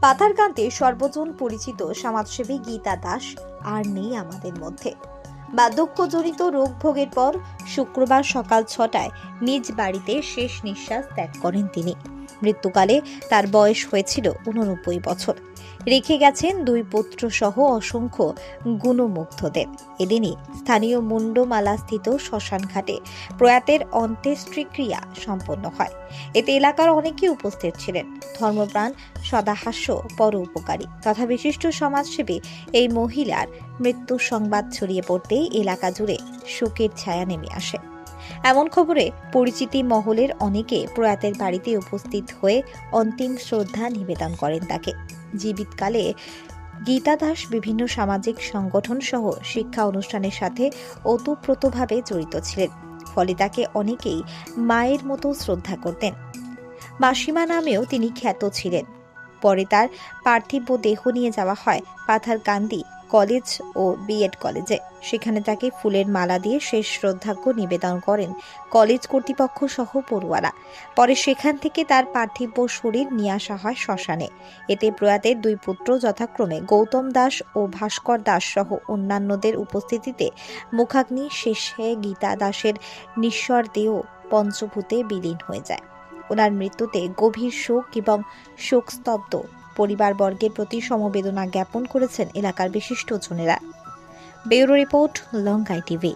পাথারকান্তে সর্বজন পরিচিত সমাজসেবী গীতা দাস আর নেই আমাদের মধ্যে। বার্ধক্যজনিত রোগ ভোগের পর শুক্রবার সকাল ছটায় নিজ বাড়িতে শেষ নিঃশ্বাস ত্যাগ করেন তিনি। মৃত্যুকালে তার বয়স হয়েছিল উননব্বই বছর। রেখে গেছেন দুই পুত্র সহ অসংখ্য গুণমুগ্ধদের। এদিনই স্থানীয় মুন্ডমালা স্থিত শ্মশানঘাটে প্রয়াতের অন্ত্যেষ্টিক্রিয়া সম্পন্ন হয়। এতে এলাকার অনেকেই উপস্থিত ছিলেন। ধর্মপ্রাণ, সদাহাস্য পর উপকারী তথা বিশিষ্ট সমাজসেবী এই মহিলার মৃত্যুর সংবাদ ছড়িয়ে পড়তেই এলাকা জুড়ে শোকের ছায়া নেমে আসে। এমন খবরে পরিচিতি মহলের অনেকে প্রয়াতের বাড়িতে উপস্থিত হয়ে অন্তিম শ্রদ্ধা নিবেদন করেন তাকে। জীবিতকালে গীতা দাস বিভিন্ন সামাজিক সংগঠন সহ শিক্ষা অনুষ্ঠানের সাথে ওতপ্রোতভাবে জড়িত ছিলেন, ফলে তাকে অনেকেই মায়ের মতো শ্রদ্ধা করতেন। মাসিমা নামেও তিনি খ্যাত ছিলেন। পরে তার পার্থিব দেহ নিয়ে যাওয়া হয় পাথারকান্দি কলেজ ও বিএড কলেজে। সেখানে তাকে ফুলের মালা দিয়ে শেষ শ্রদ্ধাজ্ঞ নিবেদন করেন কলেজ কর্তৃপক্ষ সহ পড়ুয়ারা। পরে সেখান থেকে তার পার্থিব শরীর নিয়ে আসা হয় শ্মশানে। এতে প্রয়াতের দুই পুত্র যথাক্রমে গৌতম দাস ও ভাস্কর দাস সহ অন্যান্যদের উপস্থিতিতে মুখাগ্নি শেষে গীতা দাসের নিঃস্বর দেহ পঞ্চভূতে বিলীন হয়ে যায়। ওনার মৃত্যুতে গভীর শোক এবং শোকস্তব্ধ পরিবারবর্গের প্রতি সমবেদনা জ্ঞাপন করেছেন এলাকার বিশিষ্টজনেরা ব্যুরো রিপোর্ট লঙ্কাই টিভি।